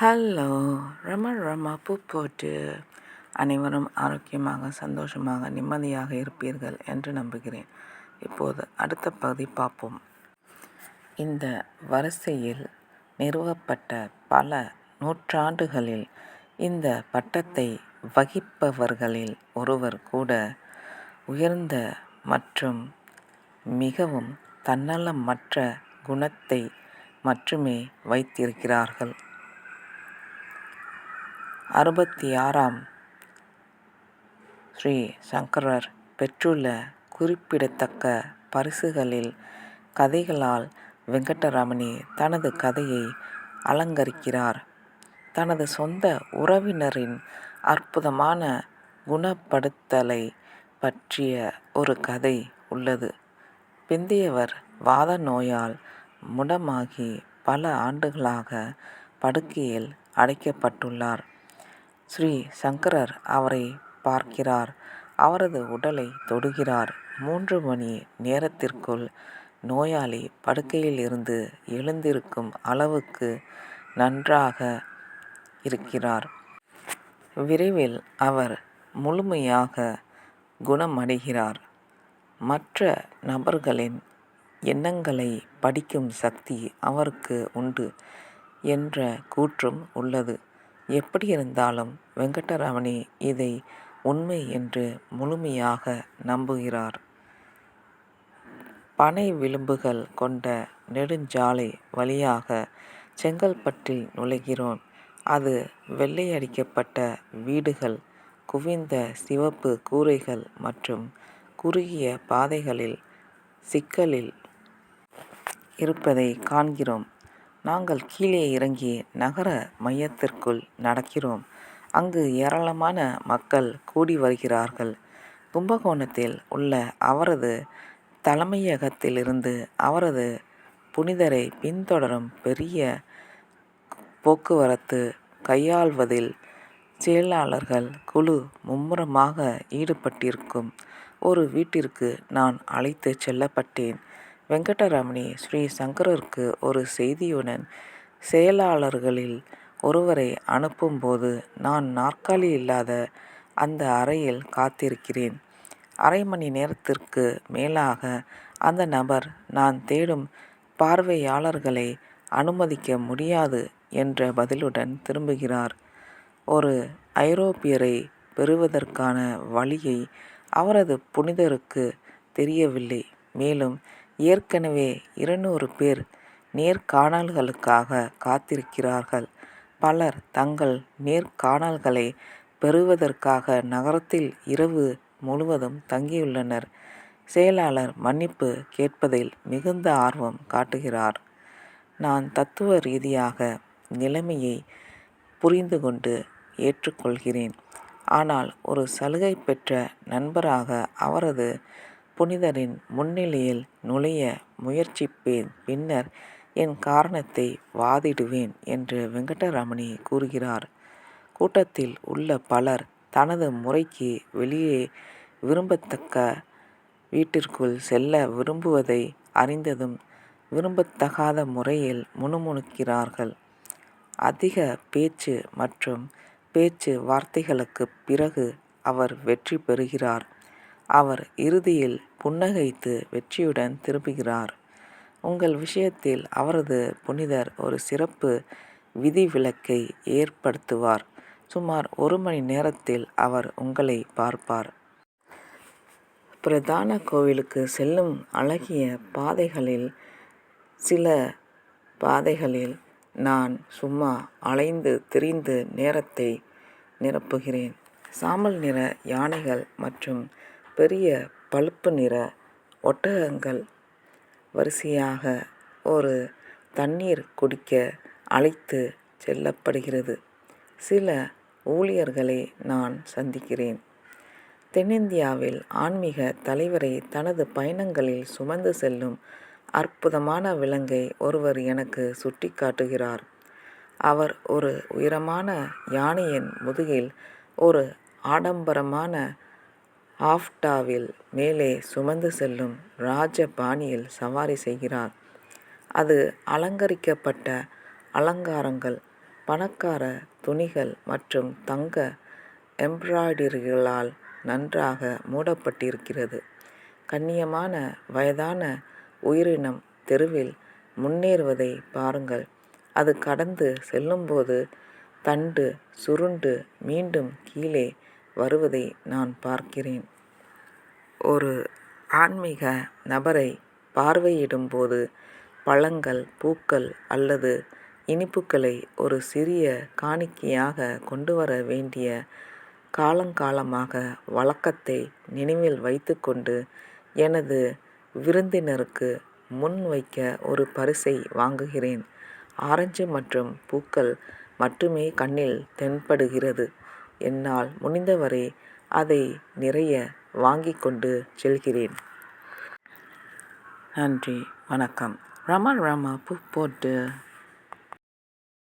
Hello ரம ரம பூ போட்டு அனைவரும் ஆரோக்கியமாக சந்தோஷமாக நிம்மதியாக இருப்பீர்கள் என்று நம்புகிறேன். இப்போது அடுத்த பகுதி பார்ப்போம். இந்த வரிசையில் நிறுவப்பட்ட பல நூற்றாண்டுகளில் இந்த பட்டத்தை வகிப்பவர்களில் ஒருவர் கூட உயர்ந்த மற்றும் மிகவும் தன்னலமற்ற குணத்தை மட்டுமே வைத்திருக்கிறார்கள். அறுபத்தி ஆறாம் ஸ்ரீ சங்கரர் பெற்றுள்ள குறிப்பிடத்தக்க பரிசுகளில் கதைகளால் வெங்கடரமணி தனது கதையை அலங்கரிக்கிறார். தனது சொந்த உறவினரின் அற்புதமான குணப்படுத்தலை பற்றிய ஒரு கதை உள்ளது. பிந்தியவர் வாத நோயால் முடமாகி பல ஆண்டுகளாக படுக்கையில் அடைக்கப்பட்டுள்ளார். ஸ்ரீ சங்கரர் அவரை பார்க்கிறார். அவரது உடலை தொடுகிறார். மூன்று மணி நேரத்திற்குள் நோயாளி படுக்கையில் இருந்து எழுந்திருக்கும் அளவுக்கு நன்றாக இருக்கிறார். விரைவில் அவர் முழுமையாக குணமடைகிறார். மற்ற நபர்களின் எண்ணங்களை படிக்கும் சக்தி அவருக்கு உண்டு என்ற கூற்றும் உள்ளது. எப்படி இருந்தாலும் வெங்கடரமணி இதை உண்மை என்று முழுமையாக நம்புகிறார். பனை விளிம்புகள் கொண்ட நெடுஞ்சாலை வழியாக செங்கல்பட்டில் நுழைகிறோம். அது வெள்ளையடிக்கப்பட்ட வீடுகள், குவிந்த சிவப்பு கூரைகள் மற்றும் குறுகிய பாதைகளில் சிக்கலில் இருப்பதை காண்கிறோம். நாங்கள் கீழே இறங்கி நகர மையத்திற்குள் நடக்கிறோம். அங்கு ஏராளமான மக்கள் கூடி வருகிறார்கள். கும்பகோணத்தில் உள்ள அவரது தலைமையகத்திலிருந்து அவரது புனிதரை பின்தொடரும் பெரிய போக்குவரத்து கையாள்வதில் செயலாளர்கள் குழு மும்முரமாக ஈடுபட்டிருக்கும் ஒரு வீட்டிற்கு நான் அழைத்து செல்லப்பட்டேன். வெங்கடரமணி ஸ்ரீ சங்கரருக்கு ஒரு செய்தியுடன் செயலாளர்களில் ஒருவரை அனுப்பும்போது நான் நாற்காலி இல்லாத அந்த அறையில் காத்திருக்கிறேன். அரை மணி நேரத்திற்கு மேலாக அந்த நபர் நான் தேடும் பார்வையாளர்களை அனுமதிக்க முடியாது என்ற பதிலுடன் திரும்புகிறார். ஒரு ஐரோப்பியரை பெறுவதற்கான வழியை அவரது புனிதருக்கு தெரியவில்லை. மேலும் ஏற்கனவே இருநூறு பேர் நேர்காணல்களுக்காக காத்திருக்கிறார்கள். பலர் தங்கள் நேர்காணல்களை பெறுவதற்காக நகரத்தில் இரவு முழுவதும் தங்கியுள்ளனர். செயலாளர் மன்னிப்பு கேட்பதில் மிகுந்த ஆர்வம் காட்டுகிறார். நான் தத்துவ ரீதியாக நிலைமையை புரிந்து கொண்டு ஏற்றுக்கொள்கிறேன். ஆனால் ஒரு சலுகை பெற்ற நண்பராக அவரது புனிதரின் முன்னிலையில் நுழைய முயற்சிப்பேன் பின்னர் என் காரணத்தை வாதிடுவேன் என்று வெங்கடரமணி கூறுகிறார். கூட்டத்தில் உள்ள பலர் தனது முறைக்கு வெளியே விரும்பத்தக்க வீட்டிற்குள் செல்ல விரும்புவதை அறிந்ததும் விரும்பத்தகாத முறையில் முணுமுணுக்கிறார்கள். அதிக பேச்சு மற்றும் பேச்சு வார்த்தைகளுக்குப் பிறகு அவர் வெற்றி பெறுகிறார். அவர் இறுதியில் புன்னகைத்து வெற்றியுடன் திரும்புகிறார். உங்கள் விஷயத்தில் அவரது புனிதர் ஒரு சிறப்பு விதிவிலக்கை ஏற்படுத்துவார். சுமார் ஒரு மணி நேரத்தில் அவர் உங்களை பார்ப்பார். பிரதான கோவிலுக்கு செல்லும் அழகிய பாதைகளில் சில பாதைகளில் நான் சும்மா அலைந்து திரிந்து நேரத்தை நிரப்புகிறேன். சாமல் நிற யானைகள் மற்றும் பெரிய பழுப்பு நிற ஒட்டகங்கள் வரிசையாக ஒரு தண்ணீர் குடிக்க அழைத்து செல்லப்படுகிறது. சில ஊழியர்களை நான் சந்திக்கிறேன். தென்னிந்தியாவில் ஆன்மீக தலைவரை தனது பயணங்களில் சுமந்து செல்லும் அற்புதமான விலங்கை ஒருவர் எனக்கு சுட்டிக்காட்டுகிறார். அவர் ஒரு உயரமான யானையின் முதுகில் ஒரு ஆடம்பரமான ஆஃப்டாவில் மேலே சுமந்து செல்லும் ராஜ பாணியில் சவாரி செய்கிறார். அது அலங்கரிக்கப்பட்ட அலங்காரங்கள் பணக்கார துணிகள் மற்றும் தங்க எம்ப்ராய்டரிகளால் நன்றாக மூடப்பட்டிருக்கிறது. கண்ணியமான வயதான உயிரினம் தெருவில் முன்னேறுவதை பாருங்கள். அது கடந்து செல்லும்போது தண்டு சுருண்டு மீண்டும் கீழே வருவதை நான் பார்க்கிறேன். ஒரு ஆன்மீக நபரை பார்வையிடும்போது பழங்கள் பூக்கள் அல்லது இனிப்புகளை ஒரு சிறிய காணிக்கையாக கொண்டு வர வேண்டிய காலங்காலமாக வழக்கத்தை நினைவில் வைத்துக்கொண்டு எனது விருந்தினருக்கு முன்வைக்க ஒரு பரிசை வாங்குகிறேன். ஆரஞ்சு மற்றும் பூக்கள் மட்டுமே கண்ணில் தென்படுகிறது. என்னால் முடிந்தவரை அதை நிறைய வாங்கி கொண்டு செல்கிறேன். நன்றி வணக்கம். ரமா ரமா பூ போட்டு